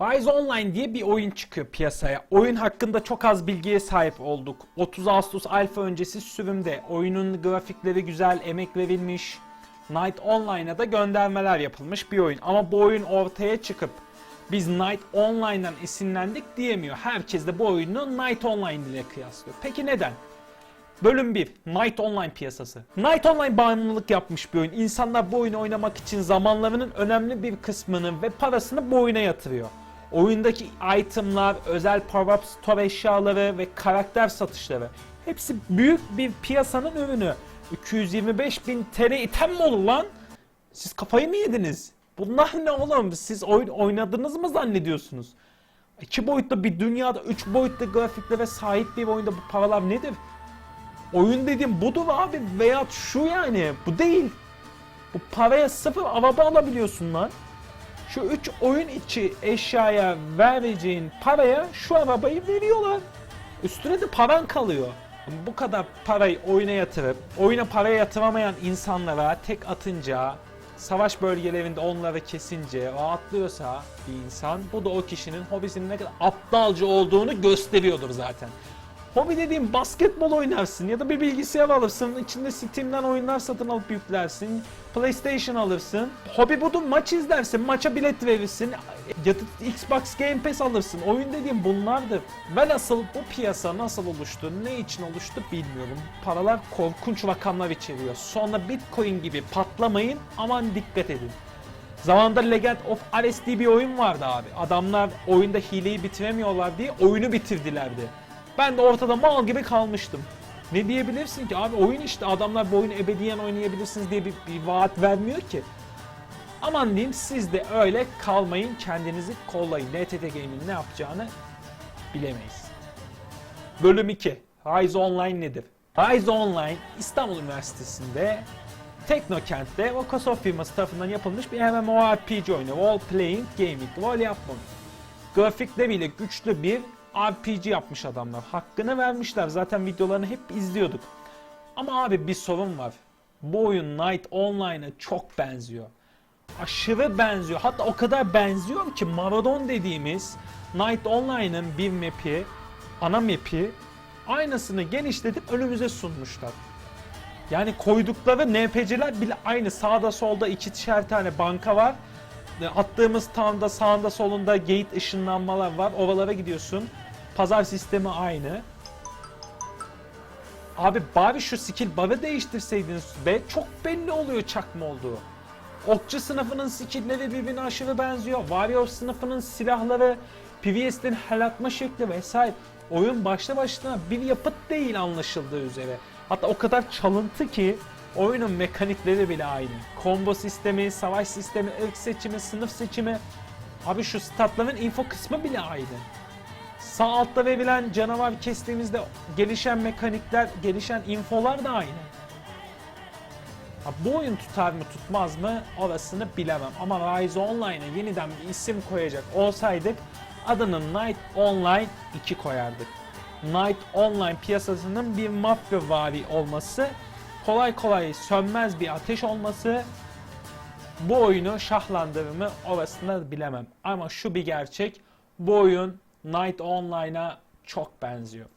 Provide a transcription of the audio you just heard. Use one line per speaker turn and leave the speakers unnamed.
Rise Online diye bir oyun çıkıyor piyasaya. Oyun hakkında çok az bilgiye sahip olduk. 30 Ağustos alfa öncesi sürümde. Oyunun grafikleri güzel, emek verilmiş. Night Online'a da göndermeler yapılmış bir oyun. Ama bu oyun ortaya çıkıp biz Night Online'dan esinlendik diyemiyor. Herkes de bu oyunu Night Online ile kıyaslıyor. Peki neden? Bölüm 1. Night Online piyasası. Night Online bağımlılık yapmış bir oyun. İnsanlar bu oyunu oynamak için zamanlarının önemli bir kısmını ve parasını bu oyuna yatırıyor. Oyundaki itemlar, özel power-up store eşyaları ve karakter satışları hepsi büyük bir piyasanın ürünü. 225 bin TL item mi olur lan? Siz kafayı mı yediniz? Bunlar ne oğlum? Siz oyun oynadınız mı zannediyorsunuz? İki boyutlu bir dünyada, üç boyutlu grafiklere sahip bir oyunda bu paralar nedir? Oyun dediğim budur abi veya şu yani bu değil. Bu paraya sıfır araba alabiliyorsun lan. Şu üç oyun içi eşyaya vereceğin paraya şu arabayı veriyorlar. Üstüne de paran kalıyor. Bu kadar parayı oyuna yatırıp oyuna paraya yatıramayan insanlara tek atınca savaş bölgelerinde onları kesince rahatlıyorsa bir insan bu da o kişinin hobisinin ne kadar aptalca olduğunu gösteriyordur zaten. Hobi dediğim basketbol oynarsın ya da bir bilgisayar alırsın. içinde Steam'den oyunlar satın alıp yüklersin. PlayStation alırsın. Hobi budur maç izlersin. Maça bilet verirsin. Ya da Xbox Game Pass alırsın. Oyun dediğim bunlardır. Ve asıl bu piyasa nasıl oluştu, ne için oluştu bilmiyorum. Paralar korkunç rakamlar içeriyor. Sonra Bitcoin gibi patlamayın aman dikkat edin. Zamanında Legend of Ares diye bir oyun vardı abi. Adamlar oyunda hileyi bitiremiyorlar diye oyunu bitirdilerdi. Ben de ortada mal gibi kalmıştım. Ne diyebilirsin ki abi oyun işte adamlar bu oyunu ebediyen oynayabilirsiniz diye bir, bir vaat vermiyor ki. Aman diyeyim siz de öyle kalmayın kendinizi kollayın. NTT Game'in ne yapacağını bilemeyiz. Bölüm 2. Rise Online nedir? Rise Online İstanbul Üniversitesi'nde Teknokent'te Microsoft firması tarafından yapılmış bir MMORPG oyunu. Role Playing Gaming. Rol yapma. Grafikleriyle güçlü bir RPG yapmış adamlar. Hakkını vermişler. Zaten videolarını hep izliyorduk. Ama abi bir sorun var. Bu oyun Night Online'a çok benziyor. Aşırı benziyor. Hatta o kadar benziyor ki Maradon dediğimiz Night Online'ın bir map'i, ana map'i aynısını genişletip önümüze sunmuşlar. Yani koydukları NPC'ler bile aynı. Sağda solda ikişer tane banka var. Attığımız tanda sağında solunda gate ışınlanmalar var. Oralara gidiyorsun. Pazar sistemi aynı. Abi bari şu skill bar'ı değiştirseydiniz be çok belli oluyor çakma olduğu. Okçu sınıfının skillleri birbirine aşırı benziyor. Warrior sınıfının silahları, PvS'lerin hel atma şekli vesaire. Oyun başta başına bir yapıt değil anlaşıldığı üzere. Hatta o kadar çalıntı ki oyunun mekanikleri bile aynı. Combo sistemi, savaş sistemi, ırk seçimi, sınıf seçimi. Abi şu statların info kısmı bile aynı. Sağ altta verilen canavar kestiğimizde gelişen mekanikler, gelişen infolar da aynı. Ha, bu oyun tutar mı tutmaz mı orasını bilemem. Ama Rise Online'a yeniden bir isim koyacak olsaydık adını Night Online 2 koyardık. Night Online piyasasının bir mafya vari olması, kolay kolay sönmez bir ateş olması bu oyunu şahlandırır orasını bilemem. Ama şu bir gerçek bu oyun Night Online'a çok benziyor.